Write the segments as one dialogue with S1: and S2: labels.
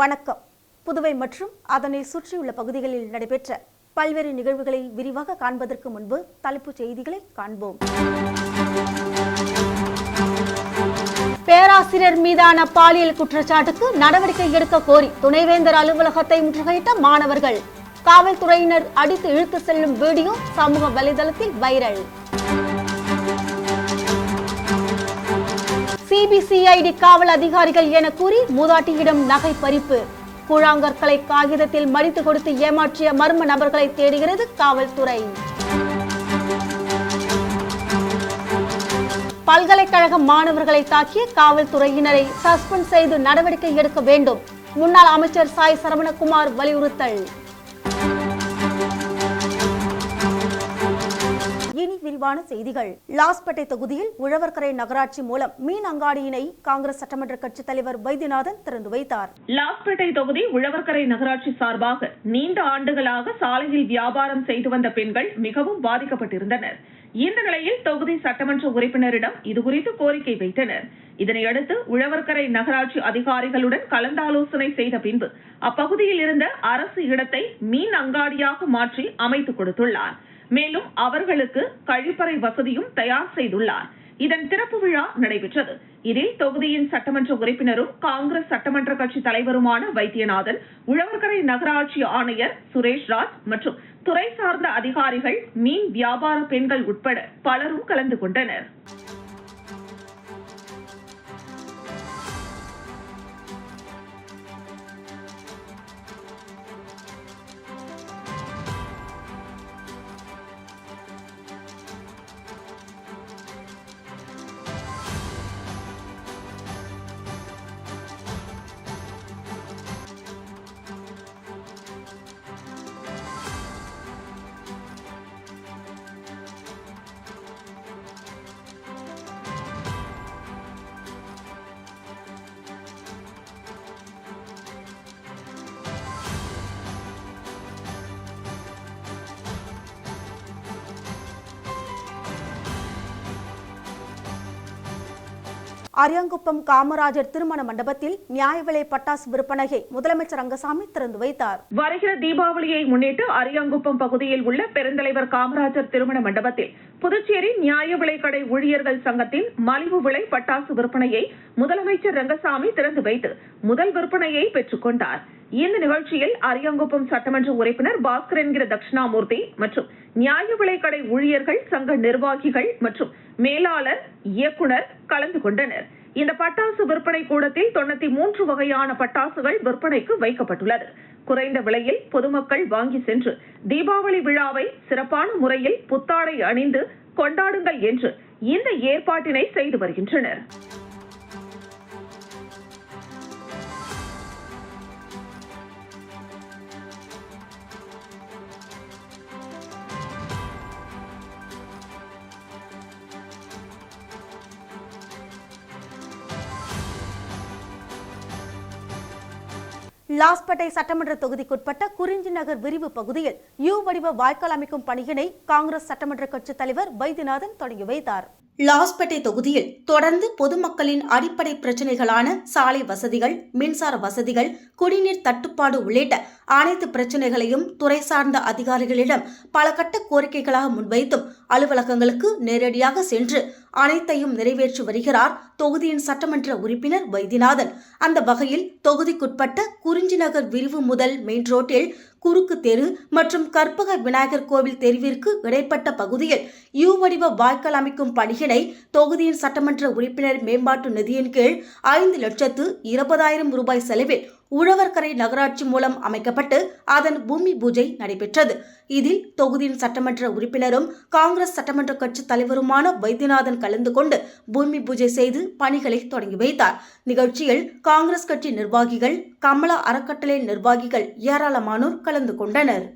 S1: வணக்கம். புதுவை மற்றும் அதனை சுற்றியுள்ள பகுதிகளில் நடைபெற்ற பல்வேறு நிகழ்வுகளை விரிவாக காண்பதற்கு முன்பு தலைப்புச் செய்திகளை காண்போம். பேராசிரியர் மீதான பாலியல் குற்றச்சாட்டுக்கு நடவடிக்கை எடுக்க கோரி துணைவேந்தர் அலுவலகத்தை முற்றுகையிட்ட மாணவர்கள். காவல்துறையினர் அடித்து இழுத்து செல்லும் வீடியோ சமூக வலைதளத்தில் வைரல். சிபிசிஐடி காவல் அதிகாரிகள் என கூறி மூதாட்டியிடம் நகை பறிப்பு. கூழாங்கற்களை காகிதத்தில் மடித்து கொடுத்து ஏமாற்றிய மர்ம நபர்களை தேடுகிறது காவல்துறை. பல்கலைக்கழக மாணவர்களை தாக்கிய காவல்துறையினரை சஸ்பெண்ட் செய்து நடவடிக்கை எடுக்க வேண்டும். முன்னாள் அமைச்சர் சாய் சரவணகுமார் வலியுறுத்தல். இனி விரிவான செய்திகள். லாஸ்பேட்டை தொகுதியில் உழவர்கரை நகராட்சி மூலம் மீன் அங்காடியினை காங்கிரஸ் சட்டமன்ற கட்சித் தலைவர் வைத்தியநாதன் திறந்து வைத்தார்.
S2: லாஸ்பேட்டை தொகுதி உழவர்கரை நகராட்சி சார்பாக நீண்ட ஆண்டுகளாக சாலையில் வியாபாரம் செய்து வந்த பெண்கள் மிகவும் பாதிக்கப்பட்டிருந்தனர். இந்த நிலையில் தொகுதி சட்டமன்ற உறுப்பினரிடம் இதுகுறித்து கோரிக்கை வைத்தனர். இதனையடுத்து உழவர்கரை நகராட்சி அதிகாரிகளுடன் கலந்தாலோசனை செய்த பின்பு அப்பகுதியில் இருந்த அரசு இடத்தை மீன் அங்காடியாக மாற்றி அமைத்துக் கொடுத்துள்ளார். மேலும் அவர்களுக்கு கழிப்பறை வசதியும் தயார் செய்துள்ளார். இதன் திறப்பு விழா நடைபெற்றது. இதில் தொகுதியின் சட்டமன்ற உறுப்பினரும் காங்கிரஸ் சட்டமன்ற கட்சி தலைவருமான வைத்தியநாதன் உழவர்கரை நகராட்சி ஆணையர் சுரேஷ் ராஜ் மற்றும் துறை சார்ந்த அதிகாரிகள் மீன் வியாபார பெண்கள் உட்பட பலரும் கலந்து கொண்டனர்.
S1: அரியாங்குப்பம் காமராஜர் திருமண மண்டபத்தில் நியாய விலை பட்டாசு விற்பனையை முதலமைச்சர் ரங்கசாமி திறந்து வைத்தார்.
S2: வருகிற தீபாவளியை முன்னிட்டு அரியாங்குப்பம் பகுதியில் உள்ள பெருந்தலைவர் காமராஜர் திருமண மண்டபத்தில் புதுச்சேரி நியாய விலைக்கடை ஊழியர்கள் சங்கத்தின் மலிவு விலை பட்டாசு விற்பனையை முதலமைச்சர் ரங்கசாமி திறந்து வைத்து முதல் விற்பனையை பெற்றுக் கொண்டார். இந்த நிகழ்ச்சியில் அரியங்குப்பம் சட்டமன்ற உறுப்பினர் பாஸ்கர் என்கிற தட்சிணாமூர்த்தி மற்றும் நியாய விலைக்கடை ஊழியர்கள் சங்க நிர்வாகிகள் மற்றும் மேலாளர் இயக்குனர் கலந்து கொண்டனர். இந்த பட்டாசு விற்பனை கூடத்தில் தொண்ணூத்தி மூன்று வகையான பட்டாசுகள் விற்பனைக்கு வைக்கப்பட்டுள்ளது. குறைந்த விலையில் பொதுமக்கள் வாங்கி சென்று தீபாவளி விழாவை சிறப்பான முறையில் புத்தாடை அணிந்து கொண்டாடுங்கள் என்று இந்த ஏற்பாட்டினை செய்து வருகின்றனர்.
S1: லாஸ்பேட்டை சட்டமன்ற தொகுதிக்குட்பட்ட குறிஞ்சி நகர் விரிவு பகுதியில் யூ வடிவ வாய்க்கால் அமைக்கும் பணியினை காங்கிரஸ் சட்டமன்ற கட்சித் தலைவர் வைத்தியநாதன் தொடங்கி வைத்தார். லாஸ்பேட்டை தொகுதியில் தொடர்ந்து பொதுமக்களின் அடிப்படை பிரச்சனைகளான சாலை வசதிகள் மின்சார வசதிகள் குடிநீர் தட்டுப்பாடு உள்ளிட்ட அனைத்து பிரச்சனைகளையும் துறை சார்ந்த அதிகாரிகளிடம் பல கட்ட கோரிக்கைகளாக முன்வைத்தும் அலுவலகங்களுக்கு நேரடியாக சென்று அனைத்தையும் நிறைவேற்றி வருகிறார் தொகுதியின் சட்டமன்ற உறுப்பினர் வைத்தியநாதன். அந்த வகையில் தொகுதிக்குட்பட்ட குறிஞ்சி நகர் விரிவு முதல் மெயின் ரோட்டில் குறுக்கு தெரு மற்றும் கற்பக விநாயகர் கோவில் தெருவிற்கு இடைப்பட்ட பகுதியில் யூ வடிவ வாய்க்கால் அமைக்கும் பணியினை தொகுதியின் சட்டமன்ற உறுப்பினர் மேம்பாட்டு நிதியின் கீழ் ஐந்து லட்சத்து இருபதாயிரம் ரூபாய் செலவில் உழவர்கரை நகராட்சி மூலம் அமைக்கப்பட்டு அதன் பூமி பூஜை நடைபெற்றது. இதில் தொகுதியின் சட்டமன்ற உறுப்பினரும் காங்கிரஸ் சட்டமன்ற கட்சி தலைவருமான வைத்தியநாதன் கலந்து கொண்டு பூமி பூஜை செய்து பணிகளை தொடங்கி வைத்தார். நிகழ்ச்சியில் காங்கிரஸ் கட்சி நிர்வாகிகள் கமலா அறக்கட்டளை நிர்வாகிகள் ஏராளமானோர் கலந்து கொண்டனர்.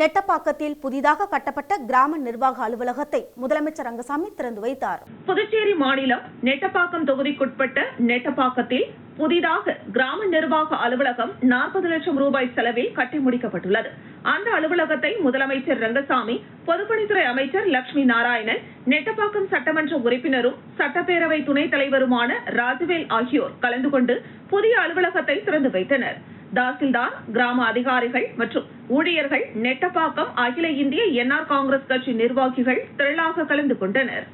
S1: நெட்டப்பாக்கத்தில் புதிதாக கட்டப்பட்ட கிராம நிர்வாக அலுவலகத்தை முதலமைச்சர் ரங்கசாமி திறந்து வைத்தார்.
S2: புதுச்சேரி மாநிலம் நெட்டப்பாக்கம் தொகுதிக்குட்பட்ட நெட்டப்பாக்கத்தில் புதிதாக கிராம நிர்வாக அலுவலகம் நாற்பது லட்சம் ரூபாய் செலவில் கட்டி முடிக்கப்பட்டுள்ளது. அந்த அலுவலகத்தை முதலமைச்சர் ரங்கசாமி பொதுப்பணித்துறை அமைச்சர் லட்சுமி நாராயணன் நெட்டப்பாக்கம் சட்டமன்ற உறுப்பினரும் சட்டப்பேரவை துணைத் தலைவருமான ராஜவேல் ஆகியோர் கலந்து கொண்டு புதிய அலுவலகத்தை திறந்து வைத்தனர். தாசில்தார் கிராம அதிகாரிகள் மற்றும் ஊழியர்கள் நெட்டப்பாக்கம் அகில இந்திய என்ஆர் காங்கிரஸ் கட்சி நிர்வாகிகள் திரளாக கலந்து கொண்டனர்.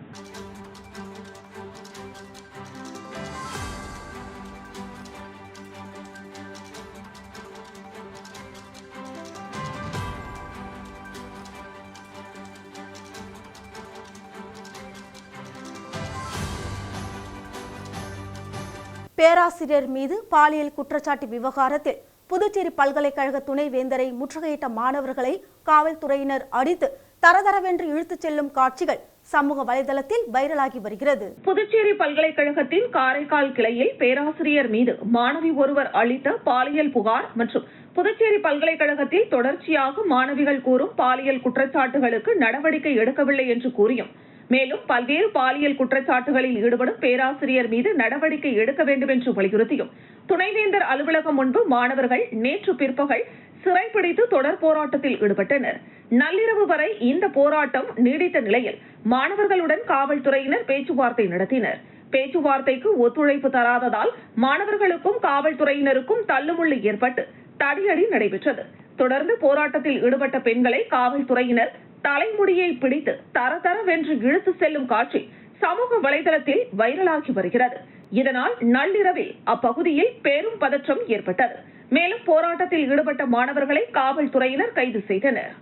S1: பேராசிரியர் மீது பாலியல் குற்றச்சாட்டு விவகாரத்தில் புதுச்சேரி பல்கலைக்கழக துணைவேந்தரை முற்றுகையிட்ட மாணவர்களை காவல்துறையினர் அடித்து தரதரவென்று இழுத்துச் செல்லும் காட்சிகள் சமூக வலைதளத்தில் வைரலாகி வருகிறது.
S2: புதுச்சேரி பல்கலைக்கழகத்தின் காரைக்கால் கிளையில் பேராசிரியர் மீது மாணவி ஒருவர் அளித்த பாலியல் புகார் மற்றும் புதுச்சேரி பல்கலைக்கழகத்தில் தொடர்ச்சியாக மாணவிகள் கூறும் பாலியல் குற்றச்சாட்டுகளுக்கு நடவடிக்கை எடுக்கவில்லை என்று கூறியும். மேலும் பல்வேறு பாலியல் குற்றச்சாட்டுகளில் ஈடுபடும் பேராசிரியர் மீது நடவடிக்கை எடுக்க வேண்டும் என்று வலியுறுத்தியும் துணைவேந்தர் அலுவலகம் முன்பு மாணவர்கள் நேற்று பிற்பகல் சிறைப்பிடித்து தொடர் போராட்டத்தில் ஈடுபட்டனர். நள்ளிரவு வரை இந்த போராட்டம் நீடித்த நிலையில் மாணவர்களுடன் காவல்துறையினர் பேச்சுவார்த்தை நடத்தினர். பேச்சுவார்த்தைக்கு ஒத்துழைப்பு தராததால் மாணவர்களுக்கும் காவல்துறையினருக்கும் தள்ளுமுள்ளு ஏற்பட்டு தடியடி நடைபெற்றது. தொடர்ந்து போராட்டத்தில் ஈடுபட்ட பெண்களை காவல்துறையினர் தலைமுடியை பிடித்து தர தரவென்று இழுத்து செல்லும் காட்சி சமூக வலைதளத்தில் வைரலாகி வருகிறது. இதனால் நள்ளிரவில் அப்பகுதியில் பெரும் பதற்றம் ஏற்பட்டது. மேலும் போராட்டத்தில் ஈடுபட்ட மாணவர்களை காவல்துறையினர் கைது செய்தனர்.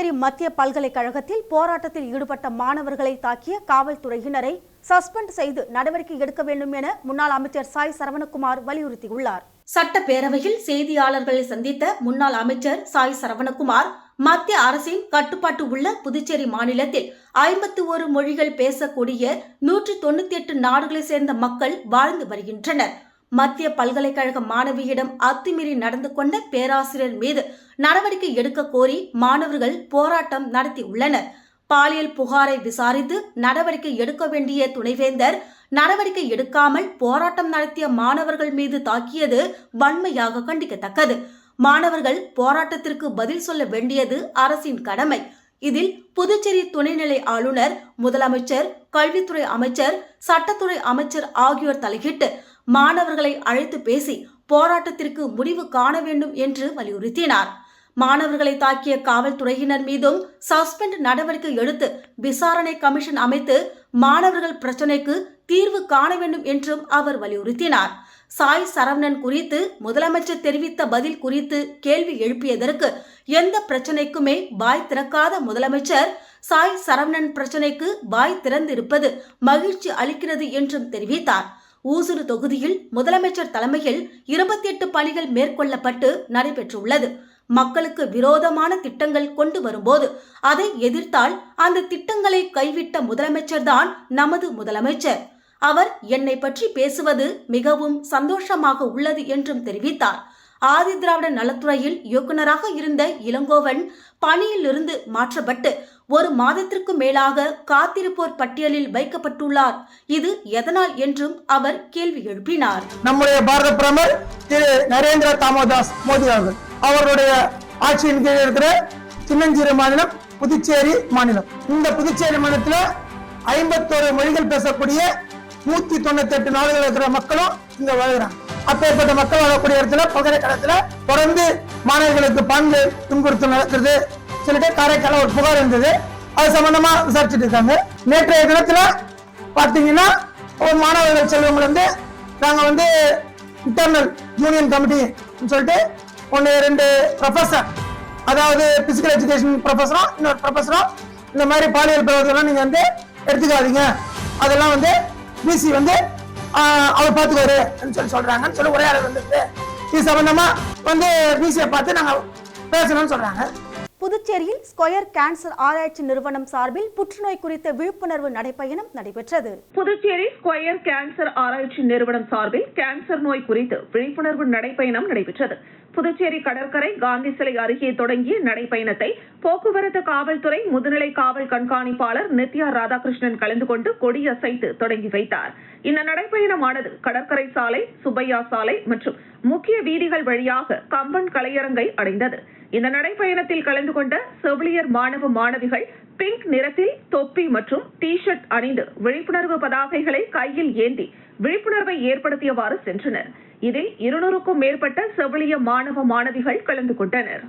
S1: புதுச்சேரி மத்திய பல்கலைக்கழகத்தில் போராட்டத்தில் ஈடுபட்ட மாணவர்களை தாக்கிய காவல்துறையினரை சஸ்பெண்ட் செய்து நடவடிக்கை எடுக்க வேண்டும் என முன்னாள் அமைச்சர் சாய் சரவணகுமார் வலியுறுத்தியுள்ளார். சட்டப்பேரவையில் செய்தியாளர்களை சந்தித்த முன்னாள் அமைச்சர் சாய் சரவணகுமார் மத்திய அரசின் கட்டுப்பாட்டு உள்ள புதுச்சேரி மாநிலத்தில் ஐம்பத்தி ஒரு மொழிகள் பேசக்கூடிய நூற்றி தொண்ணூத்தி எட்டு நாடுகளை சேர்ந்த மக்கள் வாழ்ந்து வருகின்றனர். மத்திய பல்கலைக்கழக மாணவியிடம் அத்துமீறி நடந்து கொண்ட பேராசிரியர் மீது நடவடிக்கை எடுக்க கோரி மாணவர்கள் போராட்டம் நடத்தியுள்ளனர் பாலியல் புகாரை விசாரித்து நடவடிக்கை எடுக்க வேண்டிய துணைவேந்தர் நடவடிக்கை எடுக்காமல் போராட்டம் நடத்திய மாணவர்கள் மீது தாக்கியது வன்மையாக கண்டிக்கத்தக்கது. மாணவர்கள் போராட்டத்திற்கு பதில் சொல்ல வேண்டியது அரசின் கடமை. இதில் புதுச்சேரி துணைநிலை ஆளுநர் முதலமைச்சர் கல்வித்துறை அமைச்சர் சட்டத்துறை அமைச்சர் ஆகியோர் தலையிட்டு மாணவர்களை அழைத்து பேசி போராட்டத்திற்கு முடிவு காண வேண்டும் என்று வலியுறுத்தினார். மாணவர்களை தாக்கிய காவல்துறையினர் மீதும் சஸ்பெண்ட் நடவடிக்கை எடுத்து விசாரணை கமிஷன் அமைத்து மாணவர்கள் பிரச்சினைக்கு தீர்வு காண வேண்டும் என்றும் அவர் வலியுறுத்தினார். சாய் சரவணன் குறித்து முதலமைச்சர் தெரிவித்த பதில் குறித்து கேள்வி எழுப்பியதற்கு எந்த பிரச்சனைக்குமே வாய் திறக்காத முதலமைச்சர் சாய் சரவணன் பிரச்சனைக்கு வாய் திறந்திருப்பது மகிழ்ச்சி அளிக்கிறது என்றும் தெரிவித்தார். ஊசுறு தொகுதியில் முதலமைச்சர் தலைமையில் இருபத்தி எட்டு பணிகள் மேற்கொள்ளப்பட்டு நடைபெற்றுள்ளது. மக்களுக்கு விரோதமான திட்டங்கள் கொண்டு வரும்போது அதை எதிர்த்தால் அந்த திட்டங்களை கைவிட்ட முதலமைச்சர் தான் நமது முதலமைச்சர். அவர் என்னை பற்றி பேசுவது மிகவும் சந்தோஷமாக உள்ளது என்றும் தெரிவித்தார். ஆதி திராவிட நலத்துறையில் இயக்குநராக இருந்த இளங்கோவன் பணியிலிருந்து மாற்றப்பட்டு ஒரு மாதத்திற்கு மேலாக காத்திருப்போர் பட்டியலில் வைக்கப்பட்டுள்ளார். இது எதனால் என்றும் அவர் கேள்வி எழுப்பினார்.
S3: நம்முடைய பாரத பிரதமர் திரு நரேந்திர தாமோதாஸ் மோடி அவர்கள். அவர்களுடைய ஆட்சியின் கீழ் இருக்கிற சின்னஞ்சிறு மாநிலம் புதுச்சேரி மாநிலம். இந்த புதுச்சேரி மாநிலத்தில் ஐம்பத்தோரு மொழிகள் பேசக்கூடிய நூத்தி தொண்ணூத்தி எட்டு நாடுகள் இருக்கிற மக்களும் இங்க வாழ்கிறாங்க. அப்பேற்பட்ட மக்கள் வாழக்கூடிய இடத்துல பல்கலைக்கழகத்துல தொடர்ந்து மாணவர்களுக்கு பங்கு துன்புறுத்தல் நடக்கிறது. சொல்லிட்டு காரைக்கால ஒரு புகார் இருந்தது. அது சம்பந்தமா விசாரிச்சுட்டு இருக்காங்க. நேற்றைய தினத்துல பாத்தீங்கன்னா ஒரு மாணவர்கள் செல்வங்கள் வந்து நாங்க வந்து இன்டர்னல் யூனியன் கமிட்டி சொல்லிட்டு ஒன்று ரெண்டு ப்ரொஃபஸர் அதாவது பிசிக்கல் எஜுகேஷன் ப்ரொஃபஸரோ இன்னொரு ப்ரொஃபஸரோ இந்த மாதிரி பாலியல் பிரவர்கள்லாம் நீங்கள் வந்து எடுத்துக்காதீங்க. அதெல்லாம் வந்து பிசி வந்து அவர் பார்த்துக்குவாரு சொல்லி சொல்கிறாங்கன்னு சொல்லி ஒரே உரையாடல் வந்துருக்கு. இது சம்மந்தமாக வந்து பிசியை பார்த்து நாங்கள் பேசணும்னு சொல்கிறாங்க
S1: புதுச்சேரியில் ஸ்கொயர் கேன்சர் ஆராய்ச்சி நிறுவனம் சார்பில் புற்றுநோய் குறித்த விழிப்புணர்வு நடைப்பயணம் நடைபெற்றது.
S2: புதுச்சேரி ஸ்கொயர் கேன்சர் ஆராய்ச்சி நிறுவனம் சார்பில் கேன்சர் நோய் குறித்து விழிப்புணர்வு நடைப்பயணம் நடைபெற்றது. புதுச்சேரி கடற்கரை காந்தி சிலை அருகே தொடங்கிய நடைப்பயணத்தை போக்குவரத்து காவல்துறை முதுநிலை காவல் கண்காணிப்பாளர் நித்யா ராதாகிருஷ்ணன் கலந்து கொண்டு கொடியசைத்து தொடங்கி வைத்தார். இந்த நடைப்பயணமானது கடற்கரை சாலை சுப்பையா சாலை மற்றும் முக்கிய வீதிகள் வழியாக கம்பன் கலையரங்கை அடைந்தது. இந்த நடைப்பயணத்தில் கலந்து கொண்ட செவிலியர் மாணவ மாணவிகள் பிங்க் நிறத்தில் தொப்பி மற்றும் டி ஷர்ட் அணிந்து விழிப்புணர்வு பதாகைகளை கையில் ஏந்தி விழிப்புணர்வை ஏற்படுத்தியவாறு சென்றனர். இதில் இருநூறுக்கும் மேற்பட்ட செவிலிய மாணவ மாணவிகள் கலந்து கொண்டனர்.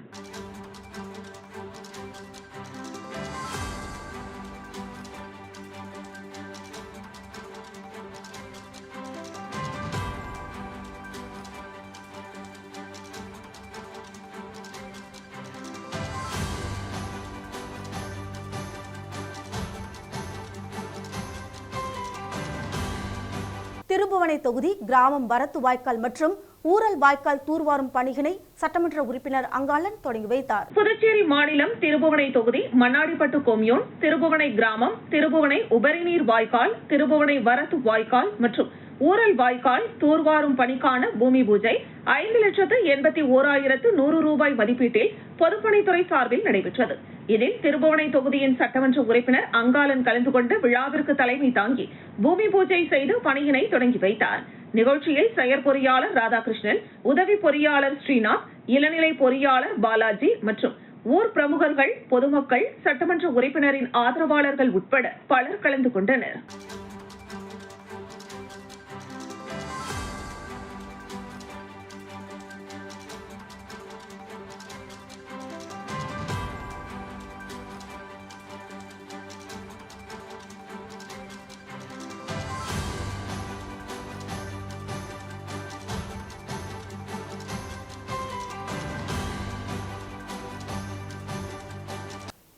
S1: திருபுவனை தொகுதி கிராமம் வரத்து வாய்க்கால் மற்றும் ஊரல் வாய்க்கால் தூர்வாரும் பணியினை சட்டமன்ற உறுப்பினர் அங்காளன் தொடங்கி வைத்தார்.
S2: புதுச்சேரி மாநிலம் திருபுவனை தொகுதி மண்ணாடிப்பட்டு கொம்யூன் திருபுவனை கிராமம் திருபுவனை உபரிநீர் வாய்க்கால் திருபுவனை வரத்து வாய்க்கால் மற்றும் ஊரல் வாய்க்கால் தூர்வாரும் பணிக்கான பூமி பூஜை ஐந்து லட்சத்து எண்பத்தி ஓராயிரத்து நூறு ரூபாய் மதிப்பீட்டில் பொதுப்பணித்துறை சார்பில் நடைபெற்றது. இதில் திருபுவனை தொகுதியின் சட்டமன்ற உறுப்பினர் அங்காளன் கலந்து கொண்டு விழாவிற்கு தலைமை தாங்கி பூமி பூஜை செய்து பணியினை தொடங்கி வைத்தார். நிகழ்ச்சியில் செயற்பொறியாளர் ராதாகிருஷ்ணன் உதவி பொறியாளர் ஸ்ரீநாத் இளநிலை பொறியாளர் பாலாஜி மற்றும் ஊர் பிரமுகர்கள் பொதுமக்கள் சட்டமன்ற உறுப்பினரின் ஆதரவாளர்கள் உட்பட பலர் கலந்து கொண்டனர்.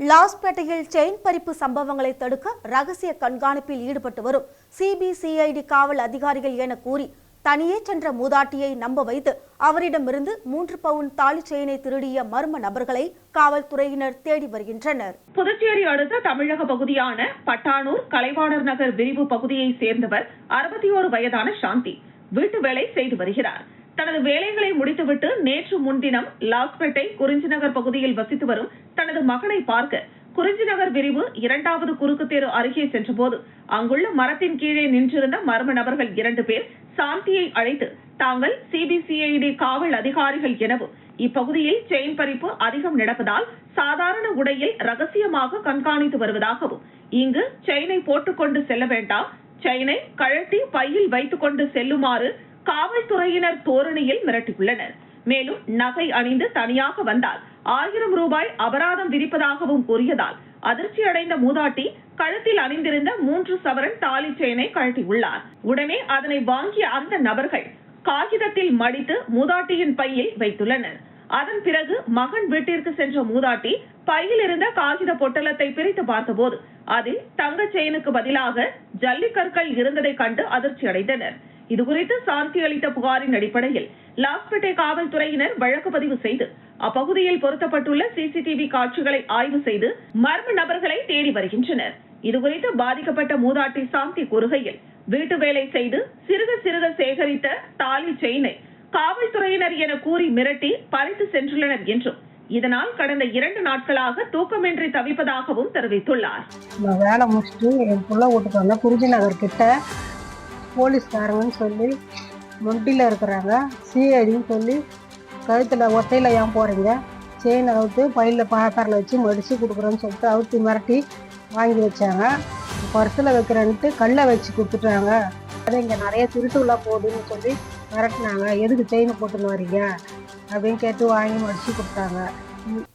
S1: லாஸ்பேட்டையில் செயின் பறிப்பு சம்பவங்களை தடுக்க ரகசிய கண்காணிப்பில் ஈடுபட்டு வரும் சிபிசிஐடி காவல் அதிகாரிகள் என கூறி தனியே சென்ற மூதாட்டியை நம்ப வைத்து அவரிடமிருந்து மூன்று பவுன் தாலி செயினை திருடிய மர்ம நபர்களை காவல்துறையினர் தேடி வருகின்றனர்.
S2: புதுச்சேரி அடுத்த தமிழக பகுதியான பட்டானூர் கலைவாணர் நகர் விரிவு பகுதியை சேர்ந்தவர் அறுபத்தி ஓரு வயதான சாந்தி. வீட்டு வேலை செய்து வருகிறார். தனது வேலைகளை முடித்துவிட்டு நேற்று முன்தினம் லாஸ்பேட்டை குறிஞ்சிநகர் பகுதியில் வசித்து வரும் தனது மகனை பார்க்க குறிஞ்சிநகர் விரிவு இரண்டாவது குறுக்கு தெரு அருகே சென்றபோது அங்குள்ள மரத்தின் கீழே நின்றிருந்த மர்ம நபர்கள் இரண்டு பேர் சாந்தியை அழைத்து தாங்கள் சிபிசிஐடி காவல் அதிகாரிகள் எனவும் இப்பகுதியில் செயின் பறிப்பு அதிகம் நடப்பதால் சாதாரண உடையில் ரகசியமாக கண்காணித்து வருவதாகவும் இங்கு செயினை போட்டுக்கொண்டு செல்ல வேண்டாம் செயினை கழட்டி பையில் வைத்துக்கொண்டு செல்லுமாறு காவல்துறையினர் தோரணையில் மிரட்டியுள்ளனர். மேலும் நகை அணிந்து தனியாக வந்தால் ஆயிரம் ரூபாய் அபராதம் விதிப்பதாகவும் கூறியதால் அதிர்ச்சி அடைந்த மூதாட்டி கழுத்தில் அணிந்திருந்த மூன்று சவரன் தாலி செயினை கழட்டியுள்ளார். உடனே அதனை வாங்கிய அந்த நபர்கள் காகிதத்தில் மடித்து மூதாட்டியின் பையில் வைத்துள்ளனர். அதன் பிறகு மகன் வீட்டிற்கு சென்ற மூதாட்டி பையில் இருந்த காகித பொட்டலத்தை பிரித்து பார்த்தபோது அதில் தங்க செயினுக்கு பதிலாக ஜல்லிக்கற்கள் இருந்ததை கண்டு அதிர்ச்சி அடைந்தனர் இதுகுறித்து சாந்தி அளித்த புகாரின் அடிப்படையில் லாஸ்பேட்டை காவல்துறையினர் வழக்கு பதிவு செய்து அப்பகுதியில் பொருத்தப்பட்டுள்ள சிசிடிவி காட்சிகளை ஆய்வு செய்து மர்ம நபர்களை தேடி வருகின்றனர். இதுகுறித்து பாதிக்கப்பட்ட மூதாட்டி சாந்தி கூறுகையில் வீட்டு வேலை செய்து சிறுக சிறுக சேகரித்த தாலி செயினை காவல்துறையினர் என கூறி மிரட்டி பறித்து சென்றுள்ளனர் என்றும் இதனால் கடந்த இரண்டு நாட்களாக தூக்கமின்றி தவிப்பதாகவும் தெரிவித்துள்ளார்.
S4: நான் வேலை முடிச்சுட்டு என் பிள்ளை வீட்டுக்கு வந்தேன் குறிஞ்சி நகர் கிட்ட போலீஸ்காரங்கன்னு சொல்லி முண்டியில் இருக்கிறாங்க. சிஐடின்னு சொல்லி கழுத்தில் ஒத்தையில் ஏன் போகிறீங்க செயின் அவுத்து பையில் பாக்காரில் வச்சு மடித்து கொடுக்குறோன்னு சொல்லிட்டு அவுத்து மிரட்டி வாங்கி வச்சாங்க. பர்ஸில் வைக்கிறேன்ட்டு கல்லை வச்சு கொடுத்துட்டாங்க. அது இங்கே நிறைய திருட்டுலாம் போகுதுன்னு சொல்லி மிரட்டினாங்க. எதுக்கு செயின் போட்டுன்னு வரீங்க அப்படின்னு கேட்டு வாங்கி மடித்து கொடுத்தாங்க.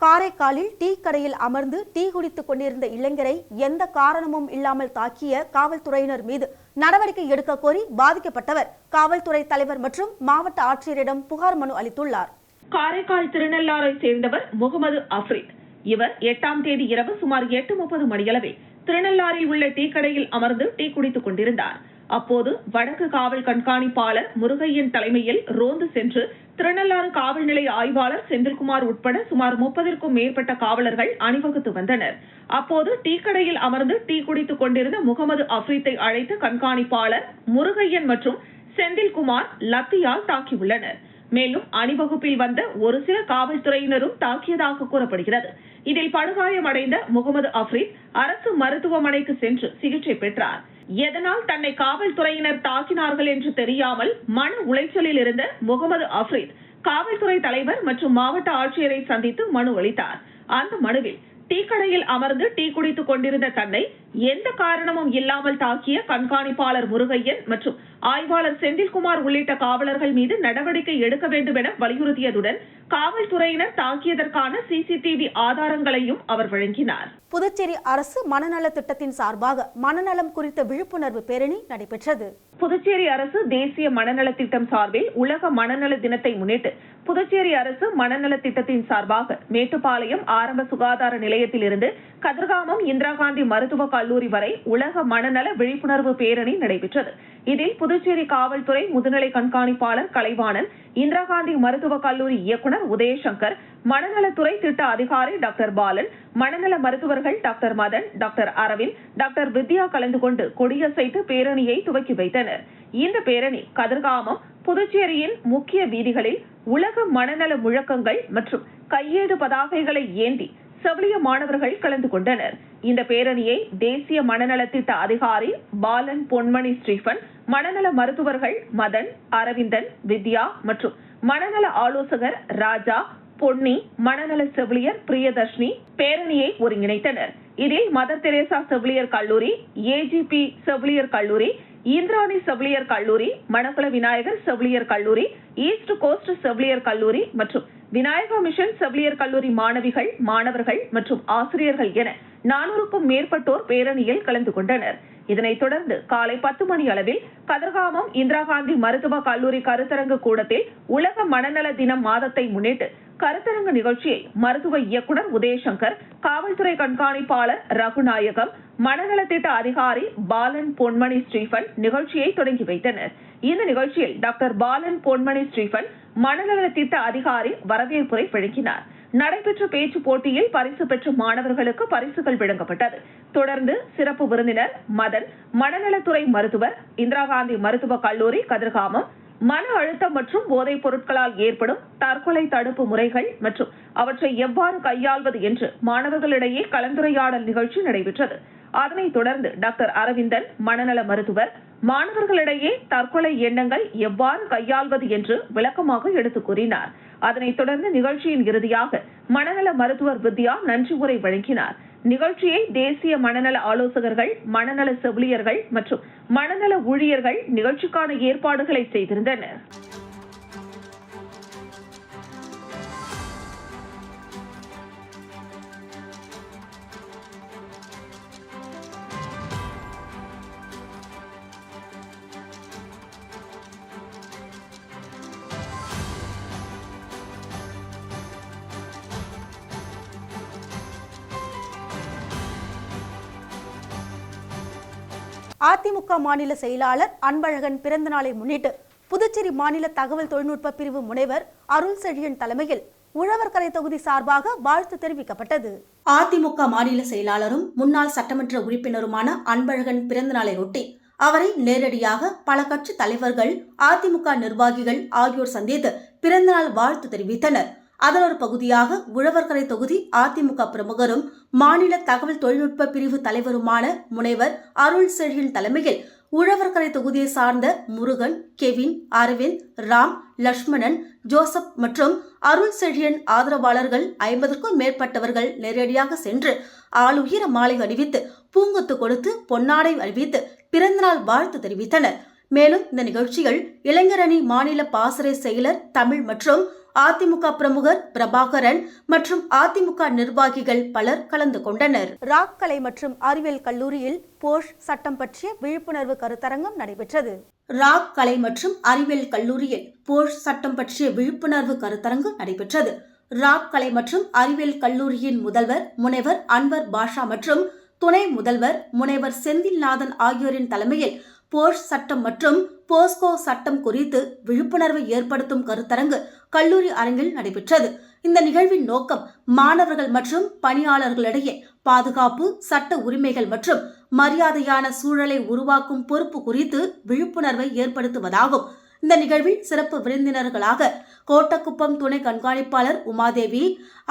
S1: காரைக்காலில் டீ கடையில் அமர்ந்து டீ குடித்துக் கொண்டிருந்த இளைஞரை எந்த காரணமும் இல்லாமல் தாக்கிய காவல்துறையினர் மீது நடவடிக்கை எடுக்க கோரி பாதிக்கப்பட்டவர் காவல்துறை தலைவர் மற்றும் மாவட்ட ஆட்சியரிடம் புகார் மனு அளித்துள்ளார்.
S2: காரைக்கால் திருநள்ளாரை சேர்ந்தவர் முகமது அஃப்ரித். இவர் எட்டாம் தேதி இரவு சுமார் எட்டு முப்பது மணியளவில் திருநெல்லாரில் உள்ள டீ கடையில் அமர்ந்து டீ குடித்துக் கொண்டிருந்தார். அப்போது வடக்கு காவல் கண்காணிப்பாளர் முருகையன் தலைமையில் ரோந்து சென்று திருநள்ளாறு காவல்நிலை ஆய்வாளர் செந்தில்குமார் உட்பட சுமார் முப்பதற்கும் மேற்பட்ட காவலர்கள் அணிவகுத்து வந்தனர். அப்போது டீ கடையில் அமர்ந்து டீ குடித்துக் கொண்டிருந்த முகமது அஃப்ரீத்தை அழைத்து கண்காணிப்பாளர் முருகையன் மற்றும் செந்தில்குமார் லத்தியால் தாக்கியுள்ளனர். மேலும் அணிவகுப்பில் வந்த ஒரு சில காவல்துறையினரும் தாக்கியதாக கூறப்படுகிறது. இதில் படுகாயமடைந்த முகமது அஃப்ரீத் அரசு மருத்துவமனைக்கு சென்று சிகிச்சை பெற்றாா் எதனால் தன்னை காவல்துறையினர் தாக்கினார்கள் என்று தெரியாமல் மன உளைச்சலில் இருந்த முகமது அஃப்ரீத் காவல்துறை தலைவர் மற்றும் மாவட்ட ஆட்சியரை சந்தித்து மனு அளித்தார். அந்த மனுவில் டீக்கடையில் அமர்ந்து டீ குடித்துக் கொண்டிருந்த தன்னை எந்த காரணமும் இல்லாமல் தாக்கிய கண்காணிப்பாளர் முருகையன் மற்றும் ஆய்வாளர் செந்தில்குமார் உள்ளிட்ட காவலர்கள் மீது நடவடிக்கை எடுக்க வேண்டும் என வலியுறுத்தியதுடன் காவல்துறையினர் தாக்கியதற்கான சிசிடிவி ஆதாரங்களையும் அவர் வழங்கினார்.
S1: புதுச்சேரி அரசு மனநல திட்டத்தின் சார்பாக மனநலம் குறித்த விழிப்புணர்வு பேரணி நடைபெற்றது.
S2: புதுச்சேரி அரசு தேசிய மனநல திட்டம் சார்பில் உலக மனநல தினத்தை முன்னிட்டு புதுச்சேரி அரசு மனநல திட்டத்தின் சார்பாக மேட்டுப்பாளையம் ஆரம்ப சுகாதார நிலையத்திலிருந்து கதிர்காமம் இந்திரா காந்தி மருத்துவக் கல்லூரி வரை உலக மனநல விழிப்புணர்வு பேரணி நடைபெற்றது. இதில் புதுச்சேரி காவல்துறை முதுநிலை கண்காணிப்பாளர் கலைவாணன் இந்திரா காந்தி மருத்துவக் கல்லூரி இயக்குநர் உதயசங்கர் மனநலத்துறை திட்ட அதிகாரி டாக்டர் பாலன் மனநல மருத்துவர்கள் doctor Madan doctor Aravind doctor Vidya கலந்து கொண்டு கொடியசைத்து பேரணியை துவக்கி வைத்தனர். இந்த பேரணி கதிர்காமம் புதுச்சேரியின் முக்கிய வீதிகளில் உலக மனநல முழக்கங்கள் மற்றும் கையேடு பதாகைகளை ஏந்தி செவிலிய மாணவர்கள் கலந்து கொண்டனர். இந்த பேரணியை தேசிய மனநல திட்ட அதிகாரி பாலன் பொன்மணி ஸ்டீபன் மனநல மருத்துவர்கள் மதன் அரவிந்தன் வித்யா மற்றும் மனநல ஆலோசகர் ராஜா பொன்னி மனநல செவிலியர் பிரியதர்ஷினி பேரணியை ஒருங்கிணைத்தனர். இதில் மதர் தெரேசா செவிலியர் கல்லூரி ஏஜிபி செவிலியர் கல்லூரி இந்திராணி செவிலியர் கல்லூரி மணக்குள விநாயகர் செவிலியர் கல்லூரி ஈஸ்ட் கோஸ்ட் செவிலியர் கல்லூரி மற்றும் விநாயகா மிஷன் செவிலியர் கல்லூரி மாணவிகள் மாணவர்கள் மற்றும் ஆசிரியர்கள் என நானூறுக்கும் மேற்பட்டோர் பேரணியில் கலந்து கொண்டனர். இதனைத் தொடர்ந்து காலை பத்து மணி அளவில் கதிர்காமம் இந்திரா காந்தி மருத்துவ கல்லூரி கருத்தரங்கு கூடத்தில் உலக மனநல தினம் மாதத்தை முன்னிட்டு கருத்தரங்கு நிகழ்ச்சியை மருத்துவ இயக்குனர் உதயசங்கர் காவல்துறை கண்காணிப்பாளர் ரகுநாயகம் மனநல திட்ட அதிகாரி பாலன் பொன்மணி ஸ்டீபன் நிகழ்ச்சியை தொடங்கி வைத்தனர். இந்த நிகழ்ச்சியில் டாக்டர் பாலன் பொன்மணி ஸ்டீபன் மனநல திட்ட அதிகாரி வரவேற்புரை வழங்கினார் நடைபெற்ற பேச்சு போட்டியில் பரிசு பெற்ற மாணவர்களுக்கு பரிசுகள் வழங்கப்பட்டது. தொடர்ந்து சிறப்பு விருந்தினர் மதன் மனநலத்துறை மருத்துவர் இந்திரா காந்தி மருத்துவக் கல்லூரி கதிர்காமம் மன அழுத்தம் மற்றும் போதைப் பொருட்களால் ஏற்படும் தற்கொலை தடுப்பு முறைகள் மற்றும் அவற்றை எவ்வாறு கையாள்வது என்று மாணவர்களிடையே கலந்துரையாடல் நிகழ்ச்சி நடைபெற்றது. அதனைத் தொடர்ந்து டாக்டர் அரவிந்தன் மனநல மருத்துவர் மாணவர்களிடையே தற்கொலை எண்ணங்கள் எவ்வாறு கையாள்வது என்று விளக்கமாக எடுத்துக் கூறினார். அதனைத் தொடர்ந்து நிகழ்ச்சியின் இறுதியாக மனநல மருத்துவர் வித்யா நன்றி உரை வழங்கினார். நிகழ்ச்சியை தேசிய மனநல ஆலோசகர்கள் மனநல செவிலியர்கள் மற்றும் மனநல ஊழியர்கள் நிகழ்ச்சிக்கான ஏற்பாடுகளை செய்திருந்தனர்.
S1: அதிமுக மாநில செயலாளர் அன்பழகன் பிறந்த நாளை முன்னிட்டு புதுச்சேரி மாநில தகவல் தொழில்நுட்ப பிரிவு முனைவர் அருள் செழியன் தலைமையில் உழவர்கரை தொகுதி சார்பாக வாழ்த்து தெரிவிக்கப்பட்டது. அதிமுக மாநில செயலாளரும் முன்னாள் சட்டமன்ற உறுப்பினருமான அன்பழகன் பிறந்தநாளை ஒட்டி அவரை நேரடியாக பல கட்சி தலைவர்கள் அதிமுக நிர்வாகிகள் ஆகியோர் சந்தித்து பிறந்தநாள் வாழ்த்து தெரிவித்தனர். அதன் ஒரு பகுதியாக உழவர்கரை தொகுதி அதிமுக பிரமுகரும் மாநில தகவல் தொழில்நுட்ப பிரிவு தலைவருமான முனைவர் அருள் செழியன் தலைமையில் உழவர்கரை தொகுதியை சார்ந்த முருகன் கெவின் அரவிந்த் ராம் லக்ஷ்மணன் ஜோசப் மற்றும் அருள் செழியன் ஆதரவாளர்கள் ஐம்பதுக்கும் மேற்பட்டவர்கள் நேரடியாக சென்று ஆளுயிர மாலை அணிவித்து பூங்கொத்து கொடுத்து பொன்னாடை அணிவித்து பிறந்தநாள் வாழ்த்து தெரிவித்தனர். மேலும் இந்த நிகழ்ச்சியில் இளைஞரணி மாநில பாசறை செயலர் தமிழ் மற்றும் அதிமுக பிரமுகர் பிரபாகரன் மற்றும் அதிமுக நிர்வாகிகள் பலர் கலந்து கொண்டனர். ராக் கலை மற்றும் அறிவியல் கல்லூரியில் போஷ் சட்டம் பற்றிய விழிப்புணர்வு கருத்தரங்கம் நடைபெற்றது. ராக் கலை மற்றும் அறிவியல் கல்லூரியில் போஷ் சட்டம் பற்றிய விழிப்புணர்வு கருத்தரங்கு நடைபெற்றது. ராக் கலை மற்றும் அறிவியல் கல்லூரியின் முதல்வர் முனைவர் அன்வர் பாஷா மற்றும் துணை முதல்வர் முனைவர் செந்தில்நாதன் ஆகியோரின் தலைமையில் போஷ் சட்டம் மற்றும் போஸ்கோ சட்டம் குறித்து விழிப்புணர்வை ஏற்படுத்தும் கருத்தரங்கு கல்லூரி அரங்கில் நடைபெற்றது. இந்த நிகழ்வின் நோக்கம் மாணவர்கள் மற்றும் பணியாளர்களிடையே பாதுகாப்பு சட்ட உரிமைகள் மற்றும் மரியாதையான சூழலை உருவாக்கும் பொறுப்பு குறித்து விழிப்புணர்வை ஏற்படுத்துவதாகும். இந்த நிகழ்வில் சிறப்பு விருந்தினர்களாக கோட்டக்குப்பம் துணை கண்காணிப்பாளர் உமாதேவி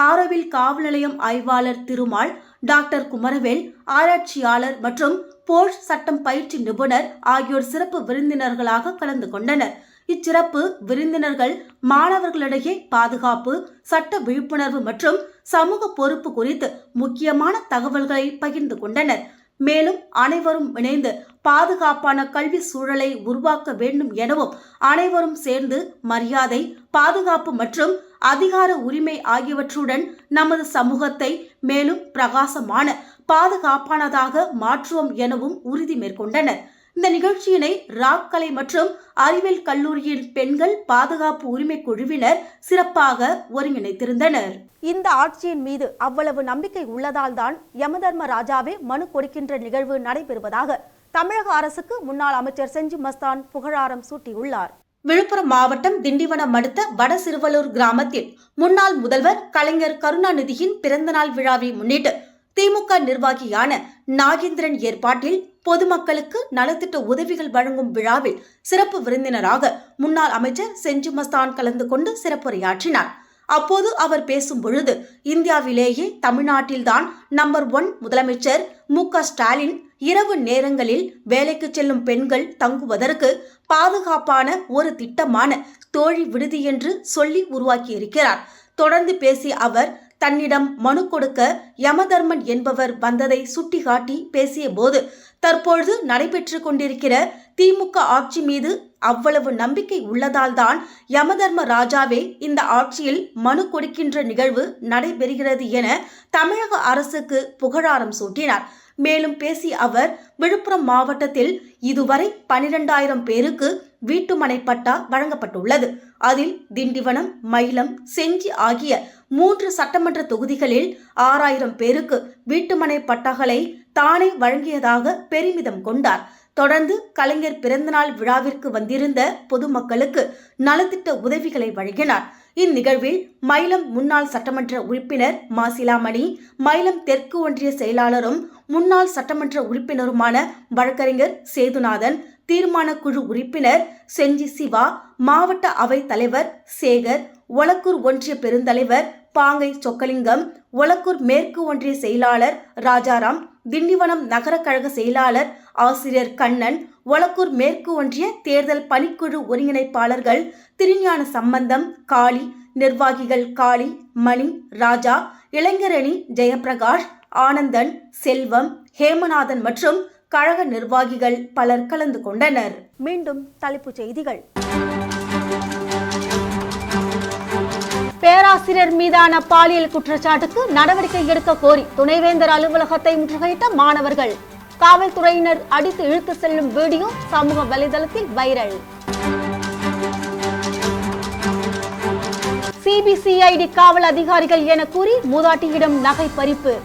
S1: ஆரோவில் காவல் நிலையம் ஆய்வாளர் திருமால் டாக்டர் குமரவேல் ஆராய்ச்சியாளர் மற்றும் போர்ஷ் சட்டம் பயிற்சி நிபுணர் ஆகியோர் சிறப்பு விருந்தினர்களாக கலந்து கொண்டனர். இச்சிறப்பு விருந்தினர்கள் மாணவர்களிடையே பாதுகாப்பு சட்ட விழிப்புணர்வு மற்றும் சமூக பொறுப்பு குறித்து முக்கியமான தகவல்களை பகிர்ந்து கொண்டனர். மேலும் அனைவரும் இணைந்து பாதுகாப்பான கல்வி சூழலை உருவாக்க வேண்டும் எனவும் அனைவரும் சேர்ந்து மரியாதை பாதுகாப்பு மற்றும் அதிகார உரிமை ஆகியவற்றுடன் நமது சமூகத்தை மேலும் பிரகாசமான பாதுகாப்பானதாக மாற்றுவோம் எனவும் உறுதி மேற்கொண்டனர். இந்த நிகழ்ச்சியினை ராக் கலை மற்றும் அறிவியல் கல்லூரியின் பெண்கள் பாதுகாப்பு உரிமை குழுவினர் சிறப்பாக ஒருங்கிணைத்திருந்தனர். இந்த ஆட்சியின் மீது அவ்வளவு நம்பிக்கை உள்ளதால் தான் யமதர்ம ராஜாவே மனு கொடுக்கின்ற நிகழ்வு நடைபெறுவதாக தமிழக அரசுக்கு முன்னாள் அமைச்சர் செஞ்சி மஸ்தான் புகழாரம் சூட்டியுள்ளார். விழுப்புரம் மாவட்டம் திண்டிவனம் அடுத்த வடசிறுவலூர் கிராமத்தில் முன்னாள் முதல்வர் கலைஞர் கருணாநிதியின் பிறந்தநாள் விழாவை முன்னிட்டு திமுக நிர்வாகியான நாகேந்திரன் ஏற்பாட்டில் பொதுமக்களுக்கு நலத்திட்ட உதவிகள் வழங்கும் விழாவில் சிறப்பு விருந்தினராக முன்னாள் அமைச்சர் செஞ்சி மஸ்தான் கலந்து கொண்டு சிறப்புரையாற்றினார். அப்போது அவர் பேசும் பொழுது இந்தியாவிலேயே தமிழ்நாட்டில்தான் நம்பர் ஒன் முதலமைச்சர் மு க ஸ்டாலின் இரவு நேரங்களில் வேலைக்கு செல்லும் பெண்கள் தங்குவதற்கு பாதுகாப்பான ஒரு திட்டமான தோழி விடுதி என்று சொல்லி உருவாக்கியிருக்கிறார். தொடர்ந்து பேசிய அவர் தன்னிடம் மனு கொடுக்க யமதர்மன் என்பவர் வந்ததை சுட்டிக்காட்டி பேசிய போது தற்பொழுது நடைபெற்று கொண்டிருக்கிற திமுக ஆட்சி மீது அவ்வளவு நம்பிக்கை உள்ளதால்தான் யமதர்ம ராஜாவே இந்த ஆட்சியில் மனு கொடுக்கின்ற நிகழ்வு நடைபெறுகிறது என தமிழக அரசுக்கு புகழாரம் சூட்டினார். மேலும் பேசிய அவர் விழுப்புரம் மாவட்டத்தில் இதுவரை பனிரெண்டாயிரம் பேருக்கு வீட்டுமனை பட்டா வழங்கப்பட்டுள்ளது. அதில் திண்டிவனம் மயிலம் செஞ்சி ஆகிய மூன்று சட்டமன்ற தொகுதிகளில் ஆறாயிரம் பேருக்கு வீட்டுமனை பட்டாக்களை தானே வழங்கியதாக பெருமிதம் கொண்டார். தொடர்ந்து கலைஞர் பிறந்தநாள் விழாவிற்கு வந்திருந்த பொதுமக்களுக்கு நலத்திட்ட உதவிகளை வழங்கினார். இந்நிகழ்வில் மயிலம் முன்னாள் சட்டமன்ற உறுப்பினர் மாசிலாமணி மயிலம் தெற்கு ஒன்றிய செயலாளரும் முன்னாள் சட்டமன்ற உறுப்பினருமான வழக்கறிஞர் சேதுநாதன் தீர்மான குழு உறுப்பினர் செஞ்சி சிவா மாவட்ட அவைத் தலைவர் சேகர் ஒலக்கூர் ஒன்றிய பெருந்தலைவர் பாங்கை சொக்கலிங்கம் ஒலக்கூர் மேற்கு ஒன்றிய செயலாளர் ராஜாராம் திண்டிவனம் நகர கழக செயலாளர் ஆசிரியர் கண்ணன் ஒலக்கூர் மேற்கு ஒன்றிய தேர்தல் பணிக்குழு ஒருங்கிணைப்பாளர்கள் திருஞான சம்பந்தம் காளி நிர்வாகிகள் காளி மணி ராஜா இளைஞரணி ஜெயப்பிரகாஷ் ஆனந்தன் செல்வம் ஹேமநாதன் மற்றும் கழக நிர்வாகிகள் பலர் கலந்து கொண்டனர். மீண்டும் தலைப்புச் செய்திகள். பேராசிரியர் மீதான பாலியல் குற்றச்சாட்டுக்கு நடவடிக்கை எடுக்க கோரி துணைவேந்தர் அலுவலகத்தை முற்றுகையிட்ட மாணவர்கள். காவல்துறையினர் அடித்து இழுத்து செல்லும் வீடியோ சமூக வலைதளத்தில் வைரல். சிபிசிஐடி காவல் அதிகாரிகள் என கூறி மூதாட்டியிடம் நகை பறிப்பு.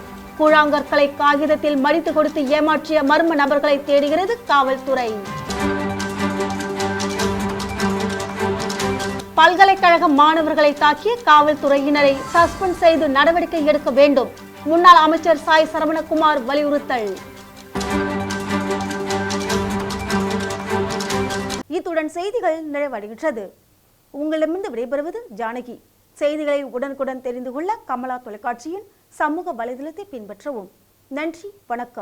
S1: கூழாங்கற்களை காகிதத்தில் மடித்து கொடுத்து ஏமாற்றிய மர்ம நபர்களை தேடுகிறது காவல்துறை. பல்கலைக்கழக மாணவர்களை தாக்கி காவல்துறையினரை சஸ்பெண்ட் செய்து நடவடிக்கை எடுக்க வேண்டும். முன்னாள் அமைச்சர் சாய் சரவணகுமார் வலியுறுத்தல். இத்துடன் செய்திகள் நிறைவடைகின்றது. உங்களிடமிருந்து விடைபெறுவது ஜானகி. செய்திகளை உடனுக்குடன் தெரிந்து கொள்ள கமலா தொலைக்காட்சியின் சமூக வலைதளத்தை பின்பற்றவும். நன்றி வணக்கம்.